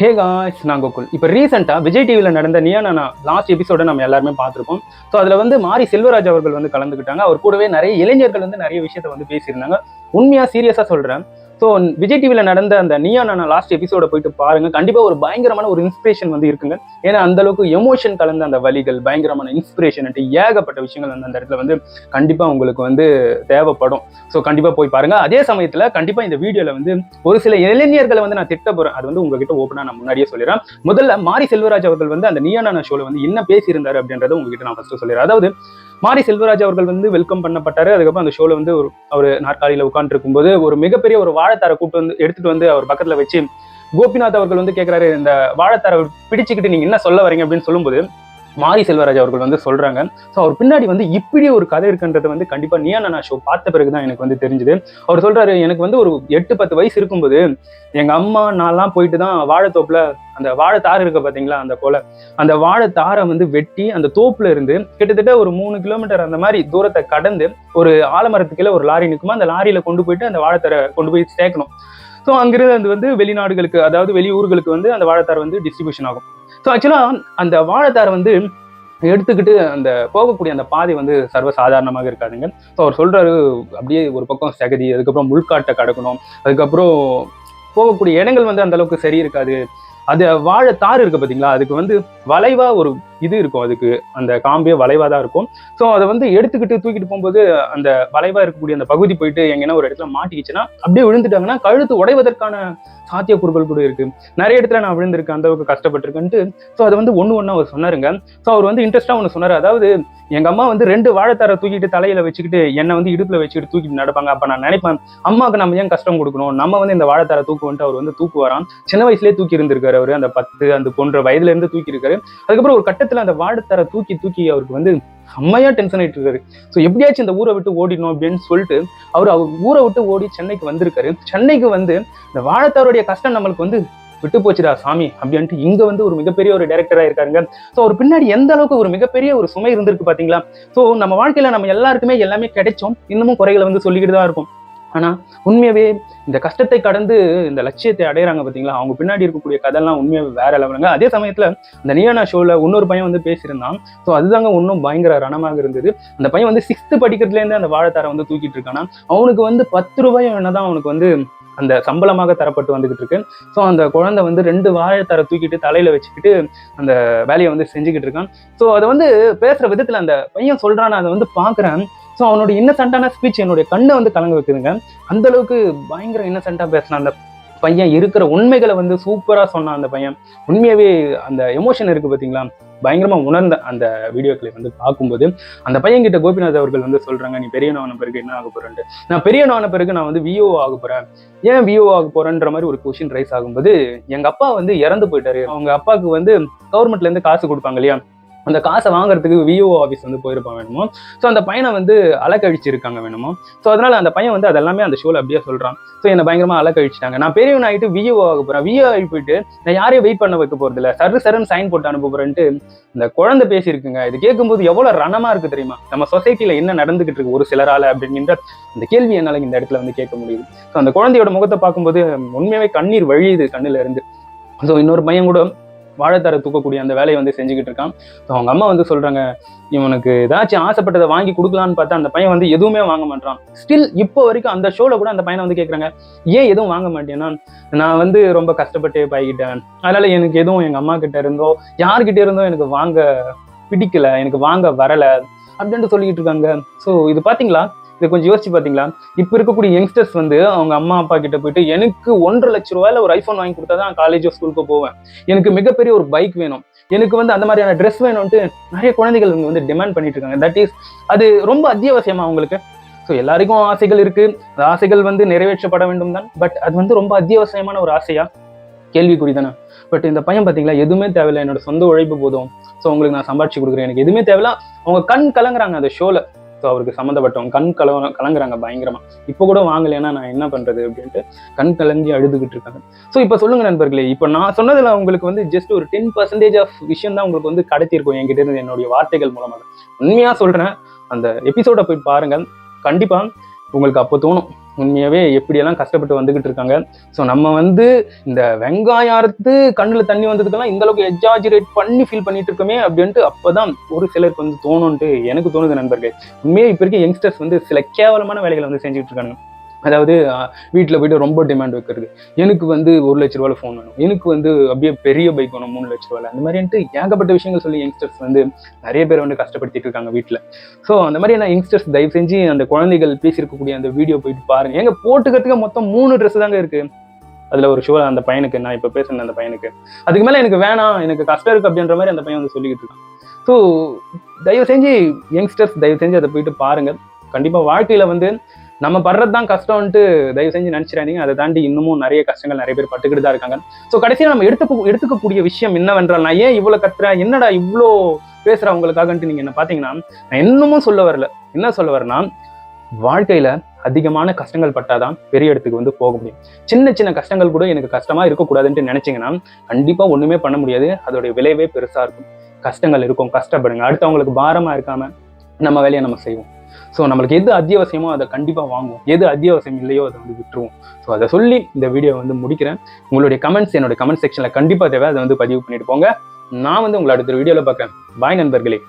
Hey guys நான் கோகுல் இப்போ ரீசெண்டாக விஜய் டிவியில் நடந்த நியானா லாஸ்ட் எபிசோட நம்ம எல்லாருமே பார்த்துருப்போம். ஸோ அதில் வந்து மாரி செல்வராஜ் அவர்கள் வந்து கலந்துக்கிட்டாங்க அவர் கூடவே நிறைய இளைஞர்கள் வந்து நிறைய விஷயத்த வந்து பேசியிருந்தாங்க. உண்மையாக சீரியஸாக சொல்கிறேன் ஸோ விஜய் டிவியில் நடந்த அந்த நியா நானா லாஸ்ட் எபிசோட போயிட்டு பாருங்க. கண்டிப்பாக ஒரு பயங்கரமான ஒரு இன்ஸ்பிரேஷன் வந்து இருக்குங்க. ஏன்னா அந்த அளவுக்கு எமோஷன் கலந்த அந்த வழிகள் பயங்கரமான இன்ஸ்பிரேஷன் ஏகப்பட்ட விஷயங்கள் வந்து அந்த இடத்துல வந்து கண்டிப்பாக உங்களுக்கு வந்து தேவைப்படும். ஸோ கண்டிப்பாக போய் பாருங்க. அதே சமயத்தில் கண்டிப்பாக இந்த வீடியோவில் வந்து ஒரு சில இளைஞர்களை வந்து நான் திட்ட போகிறேன் அது வந்து உங்ககிட்ட ஓப்பனாக நான் முன்னாடியே சொல்லிடுறேன். முதல்ல மாரி செல்வராஜ் அவர்கள் வந்து அந்த நியானான ஷோவில் வந்து என்ன பேசியிருந்தார் அப்படின்றத உங்ககிட்ட நான் ஃபஸ்ட்டு சொல்லிடுறேன். அதாவது மாரி செல்வராஜ் அவர்கள் வந்து வெல்கம் பண்ணப்பட்டாரு. அதுக்கப்புறம் அந்த ஷோல வந்து ஒரு அவர் நாற்காலியில உட்காந்துருக்கும் போது ஒரு மிகப்பெரிய ஒரு வா வாழைத்தாரை கூப்பிட்டு வந்து எடுத்துட்டு வந்து அவர் பக்கத்துல வச்சு கோபிநாத் அவர்கள் வந்து கேட்கிறாரு இந்த வாழைத்தாரை பிடிச்சுக்கிட்டு நீங்க என்ன சொல்ல வரீங்க அப்படின்னு சொல்லும்போது மாரி செல்வராஜ் அவர்கள் வந்து சொல்றாங்க. ஸோ அவர் பின்னாடி வந்து இப்படி ஒரு கதை இருக்குன்றது வந்து கண்டிப்பா நியானா ஷோ பார்த்த பிறகுதான் எனக்கு வந்து தெரிஞ்சுது. அவர் சொல்றாரு எனக்கு வந்து ஒரு எட்டு பத்து வயசு இருக்கும்போது எங்க அம்மா நான்லாம் போயிட்டு தான் வாழைத்தோப்புல அந்த வாழை தார் இருக்க பாத்தீங்களா அந்த கொலை. அந்த வாழை தாரை வந்து வெட்டி அந்த தோப்புல இருந்து கிட்டத்தட்ட ஒரு மூணு கிலோமீட்டர் அந்த மாதிரி தூரத்தை கடந்து ஒரு ஆலமரத்துக்குள்ள ஒரு லாரி நிற்குமா அந்த லாரியில கொண்டு போயிட்டு அந்த வாழைத்தாரை கொண்டு போய் சேர்க்கணும். ஸோ அங்கிருந்து அது வந்து வெளிநாடுகளுக்கு அதாவது வெளியூர்களுக்கு வந்து அந்த வாழைத்தார் வந்து டிஸ்ட்ரிபியூஷன் ஆகும். ஸோ ஆக்சுவலாக அந்த வாழைத்தாரை வந்து எடுத்துக்கிட்டு அந்த போகக்கூடிய அந்த பாதை வந்து சர்வ சாதாரணமாக இருக்காதுங்க. ஸோ அவர் சொல்கிறாரு அப்படியே ஒரு பக்கம் சகதி அதுக்கப்புறம் முள்காட்டை கடக்கணும். அதுக்கப்புறம் போகக்கூடிய இடங்கள் வந்து அந்த அளவுக்கு சரி இருக்காது. அது வாழை தார் இருக்குது பார்த்தீங்களா அதுக்கு வந்து வளைவாக ஒரு இது இருக்கும். அதுக்கு அந்த காம்பே வளைவா தான் இருக்கும். ஸோ அதை வந்து எடுத்துக்கிட்டு தூக்கிட்டு போகும்போது அந்த வளைவா இருக்கக்கூடிய அந்த பகுதி போயிட்டு எங்கன்னா ஒரு இடத்துல மாட்டிக்கிச்சுன்னா அப்படியே விழுந்துட்டாங்கன்னா கழுத்து உடைவதற்கான சாத்தியக்கூறுகள் கூட இருக்கு. நிறைய இடத்துல நான் விழுந்திருக்கேன் அந்த அளவுக்கு கஷ்டப்பட்டிருக்கேன்ட்டு. ஸோ அதை வந்து ஒன்று ஒன்றா அவர் சொன்னாருங்க. ஸோ அவர் வந்து இன்ட்ரெஸ்டாக ஒன்று சொன்னார். அதாவது எங்க அம்மா வந்து ரெண்டு வாழைத்தாரை தூக்கிட்டு தலையில வச்சுக்கிட்டு என்னை வந்து இடுப்பில் வச்சுக்கிட்டு தூக்கிட்டு நடப்பாங்க. அப்ப நான் நினைப்பேன் அம்மாவுக்கு நம்ம ஏன் கஷ்டம் கொடுக்கணும்? நம்ம வந்து இந்த வாழைத்தாரை தூக்குவோன்ட்டு அவர் வந்து தூக்குவாராம். சின்ன வயசுலேயே தூக்கி இருந்திருக்காரு அவர். அந்த பத்து அந்த போன்ற வயதுல இருந்து தூக்கி இருக்காரு அதுக்கப்புறம் ஒரு கட்டத்தில் அந்த வாழைத்தாரை தூக்கி தூக்கி அவருக்கு வந்து செம்மையா டென்ஷன் ஆயிட்டு இருக்காரு. ஸோ எப்படியாச்சும் இந்த ஊரை விட்டு ஓடிடணும் அப்படின்னு சொல்லிட்டு அவர் அவர் ஊரை விட்டு ஓடி சென்னைக்கு வந்திருக்காரு. சென்னைக்கு வந்து இந்த வாழத்தாருடைய கஷ்டம் நம்மளுக்கு வந்து விட்டு போச்சுடா சாமி அப்படின்ட்டு இங்க வந்து ஒரு மிகப்பெரிய ஒரு டைரக்டரா இருக்காருங்க. ஸோ அவர் பின்னாடி எந்த அளவுக்கு ஒரு மிகப்பெரிய ஒரு சுமை இருந்திருக்கு பாத்தீங்களா? ஸோ நம்ம வாழ்க்கையில நம்ம எல்லாருக்குமே எல்லாமே கிடைச்சோம் இன்னமும் குறைகளை வந்து சொல்லிக்கிட்டு தான் இருக்கும் ஆனா உண்மையாவே இந்த கஷ்டத்தை கடந்து இந்த லட்சியத்தை அடையிறாங்க பார்த்தீங்களா அவங்க பின்னாடி இருக்கக்கூடிய கதையெல்லாம் உண்மையாகவே வேற லெவலுங்க அதே சமயத்தில் இந்த நியானா ஷோவில் இன்னொரு பையன் வந்து பேசியிருந்தான். ஸோ அதுதாங்க இன்னும் பயங்கர ரணமாக இருந்தது. அந்த பையன் வந்து சிக்ஸ்த்து படிக்கிறதுலேருந்து அந்த வாழைத்தாரை வந்து தூக்கிட்டு இருக்கானா? அவனுக்கு வந்து பத்து ரூபாய் என்னதான் அவனுக்கு வந்து அந்த சம்பளமாக தரப்பட்டு வந்துகிட்டு இருக்கு. ஸோ அந்த குழந்தை வந்து ரெண்டு வாழைத்தாரை தூக்கிட்டு தலையில வச்சுக்கிட்டு அந்த வேலையை வந்து செஞ்சுக்கிட்டு இருக்கான். ஸோ அதை வந்து பேசுற விதத்துல அந்த பையன் சொல்றான் நான் அதை வந்து பாக்குறேன். ஸோ அவனோட இன்னசென்ட்டான ஸ்பீச் என்னுடைய கண்ணை வந்து கலங்க வைக்குதுங்க. அந்த அளவுக்கு பயங்கர இன்னசென்ட்டா பேசினான் அந்த பையன். இருக்கிற உண்மைகளை வந்து சூப்பரா சொன்னான் அந்த பையன். உண்மையாவே அந்த எமோஷன் இருக்கு பாத்தீங்களா? பயங்கரமா உணர்ந்த அந்த வீடியோக்களை வந்து பார்க்கும்போது அந்த பையன் கிட்ட கோபிநாத் அவர்கள் வந்து சொல்றாங்க நீ பெரியவனான பிறகு என்ன ஆக போறேன்ட்டு? நான் பெரியவனான பிறகு நான் வந்து விஓ ஆக போறேன். ஏன் விஓ ஆக போறேன்ற மாதிரி ஒரு கொஷின் ரைஸ் ஆகும்போது எங்க அப்பா வந்து இறந்து போயிட்டாரு. அவங்க அப்பாவுக்கு வந்து கவர்மெண்ட்ல இருந்து காசு கொடுப்பாங்க இல்லையா? அந்த காசை வாங்குறதுக்கு விஓ ஆஃபீஸ் வந்து போயிருப்பான் வேணுமோ? ஸோ அந்த பையனை வந்து அலக்கழிச்சிருக்காங்க வேணுமோ? ஸோ அதனால அந்த பையன் வந்து அதெல்லாமே அந்த ஷோவில் அப்படியே சொல்கிறான் ஸோ என்னை பயங்கரமாக அலக்கழிச்சிட்டாங்க. நான் பெரியவன் ஆகிட்டு விஓ ஆக போகிறேன் விஓ ஆகி போயிட்டு நான் யாரையும் வெயிட் பண்ண வைக்க போகிறது இல்லை. சரு சருன்னு சைன் போட்டு அனுப்புகிறேன்ட்டு இந்த குழந்தை பேசியிருக்குங்க. இது கேட்கும்போது எவ்வளோ ரணமாக இருக்குது தெரியுமா? நம்ம சொசைட்டியில் என்ன நடந்துகிட்டு இருக்கு ஒரு சிலரால் அப்படிங்கிற அந்த கேள்வி என்னால் இந்த இடத்துல வந்து கேட்க முடியுது. ஸோ அந்த குழந்தையோட முகத்தை பார்க்கும்போது உண்மையாகவே கண்ணீர் வழியுது கண்ணில் இருந்து. ஸோ இன்னொரு பையன் கூட வாழைத்தாரை தூக்கக்கூடிய அந்த வேலையை வந்து செஞ்சுக்கிட்டு இருக்கான். ஸோ அவங்க அம்மா வந்து சொல்றாங்க இவனுக்கு ஏதாச்சும் ஆசைப்பட்டதை வாங்கி கொடுக்கலான்னு பார்த்தா அந்த பையன் வந்து எதுவுமே வாங்க மாட்டான் ஸ்டில் இப்போ வரைக்கும் அந்த ஷோல கூட அந்த பையனை வந்து கேட்குறாங்க ஏன் எதுவும் வாங்க மாட்டேன்னா நான் வந்து ரொம்ப கஷ்டப்பட்டு பழகிட்டேன். அதனால எனக்கு எதுவும் எங்க அம்மா கிட்ட இருந்தோ யார்கிட்ட இருந்தோ எனக்கு வாங்க பிடிக்கல எனக்கு வாங்க வரல அப்படின்ட்டு சொல்லிக்கிட்டு இருக்காங்க. ஸோ இது பாத்தீங்களா? இதை கொஞ்சம் யோசிச்சு பார்த்தீங்களா இப்போ இருக்கக்கூடிய யங்ஸ்டர்ஸ் வந்து அவங்க அம்மா அப்பா கிட்ட போயிட்டு எனக்கு ஒன்றரை லட்ச ரூபாயில ஒரு ஐஃபோன் வாங்கி கொடுத்தா தான் காலேஜோ ஸ்கூலுக்கு போவேன். எனக்கு மிகப்பெரிய ஒரு பைக் வேணும். எனக்கு வந்து அந்த மாதிரியான ட்ரெஸ் வேணும்ட்டு நிறைய குழந்தைகள் வந்து டிமாண்ட் பண்ணிட்டு இருக்காங்க. தட் இஸ் அது ரொம்ப அத்தியாவசியமா அவங்களுக்கு. ஸோ எல்லாருக்கும் ஆசைகள் இருக்கு. அந்த ஆசைகள் வந்து நிறைவேற்றப்பட வேண்டும் தான். பட் அது வந்து ரொம்ப அத்தியாவசியமான ஒரு ஆசையா? கேள்விக்குறி தானே. பட் இந்த பையன் பார்த்தீங்களா எதுவுமே தேவையில்லை. என்னோட சொந்த உழைப்பு போதும். ஸோ உங்களுக்கு நான் சம்பாதிச்சு கொடுக்குறேன். எனக்கு எதுவுமே தேவையில்ல. அவங்க கண் கலங்குறாங்க அந்த ஷோவில் ஸோ அவருக்கு சம்மந்தப்பட்டவங்க கண் கல கலங்குறாங்க பயங்கரமா. இப்போ கூட வாங்கலைன்னா நான் என்ன பண்றது அப்படின்ட்டு கண் கலங்கி அழுதுகிட்டு இருக்காங்க. ஸோ இப்போ சொல்லுங்க நண்பர்களே இப்போ நான் சொன்னதுல உங்களுக்கு வந்து ஜஸ்ட் ஒரு டென் பர்சன்டேஜ் ஆஃப் விஷயம் தான் உங்களுக்கு வந்து கிடைச்சிருக்கும் என்கிட்ட இருந்து என்னுடைய வார்த்தைகள் மூலமாக. உண்மையாக சொல்றேன் அந்த எபிசோட போய் பாருங்க கண்டிப்பா உங்களுக்கு அப்போ தோணும். உண்மையாகவே எப்படியெல்லாம் கஷ்டப்பட்டு வந்துகிட்டு இருக்காங்க? ஸோ நம்ம வந்து இந்த வெங்காயம் அறுத்து கண்ணில் தண்ணி வந்ததுக்கெல்லாம் இந்த அளவுக்கு எக்ஸாஜிரேட் பண்ணி ஃபீல் பண்ணிட்டு இருக்கோமே அப்படின்ட்டு அப்பதான் ஒரு சிலருக்கு வந்து தோணுன்ட்டு எனக்கு தோணுது நண்பர்கள். உண்மையாக இப்போ இருக்க யங்ஸ்டர்ஸ் வந்து சில கேவலமான வேலைகளை வந்து செஞ்சுட்டு இருக்காங்க அதாவது வீட்டில் போயிட்டு ரொம்ப டிமாண்ட் வைக்கிறது எனக்கு வந்து ஒரு லட்ச ரூபாயில் ஃபோன் வேணும். எனக்கு வந்து அப்படியே பெரிய பைக் வேணும் மூணு லட்ச ரூபாயில் அந்த மாதிரின்ட்டு ஏகப்பட்ட விஷயங்கள் சொல்லி யங்ஸ்டர்ஸ் வந்து நிறைய பேர் வந்து கஷ்டப்படுத்திட்டு இருக்காங்க வீட்டில் ஸோ அந்த மாதிரி நான் யங்ஸ்டர்ஸ் தயவு செஞ்சு அந்த குழந்தைகள் பேசியிருக்கக்கூடிய அந்த வீடியோ போயிட்டு பாருங்க. எங்க போட்டுக்கிறதுக்கு மொத்தம் மூணு ட்ரெஸ் தாங்க இருக்கு. அதில் ஒரு ஷுவர் அந்த பையனுக்கு நான் இப்போ பேசுனேன் அந்த பையனுக்கு. அதுக்கு மேலே எனக்கு வேணாம் எனக்கு கஷ்டம் இருக்கு அப்படின்ற மாதிரி அந்த பையன் வந்து சொல்லிக்கிட்டு இருக்கான். ஸோ தயவு செஞ்சு யங்ஸ்டர்ஸ் தயவு செஞ்சு அதை போயிட்டு பாருங்க. கண்டிப்பாக வாழ்க்கையில் வந்து நம்ம படுறது தான் கஷ்டம்ன்ட்டு தயவு செஞ்சு நினைச்சிடாதீங்க. அதை தாண்டி இன்னமும் நிறைய கஷ்டங்கள் நிறைய பேர் பட்டுக்கிட்டு தான் இருக்காங்க. ஸோ கடைசியாக நம்ம எடுத்து எடுத்துக்கக்கூடிய விஷயம் என்னவென்றால் நான் ஏன் இவ்வளோ கத்துறேன்? என்னடா இவ்வளோ பேசுகிற அவங்களுக்காகன்ட்டு நீங்கள் என்ன பார்த்தீங்கன்னா நான் இன்னமும் சொல்ல வரல. என்ன சொல்ல வரேன்னா வாழ்க்கையில அதிகமான கஷ்டங்கள் பட்டாதான் பெரிய இடத்துக்கு வந்து போக முடியும். சின்ன சின்ன கஷ்டங்கள் கூட எனக்கு கஷ்டமா இருக்கக்கூடாதுன்ட்டு நினைச்சீங்கன்னா கண்டிப்பா ஒண்ணுமே பண்ண முடியாது. அதோடைய விளைவே பெருசா இருக்கும். கஷ்டங்கள் இருக்கும். கஷ்டப்படுங்க. அடுத்தவங்களுக்கு பாரமா இருக்காம நம்ம வேலையை நம்ம செய்வோம். ஸோ நம்மளுக்கு எது அத்தியாவசியமோ அதை கண்டிப்பாக வாங்குவோம். எது அத்தியாவசியம் இல்லையோ அதை வந்து விட்டுருவோம். ஸோ அதை சொல்லி இந்த வீடியோ வந்து முடிக்கிறேன். உங்களுடைய கமெண்ட்ஸ் என்னோட கமெண்ட் செக்ஷனில் கண்டிப்பாக தேவை. அதை வந்து பதிவு பண்ணிட்டு போங்க. நான் வந்து உங்களை அடுத்த வீடியோவில் பார்க்குறேன். பாய் நண்பர்களே.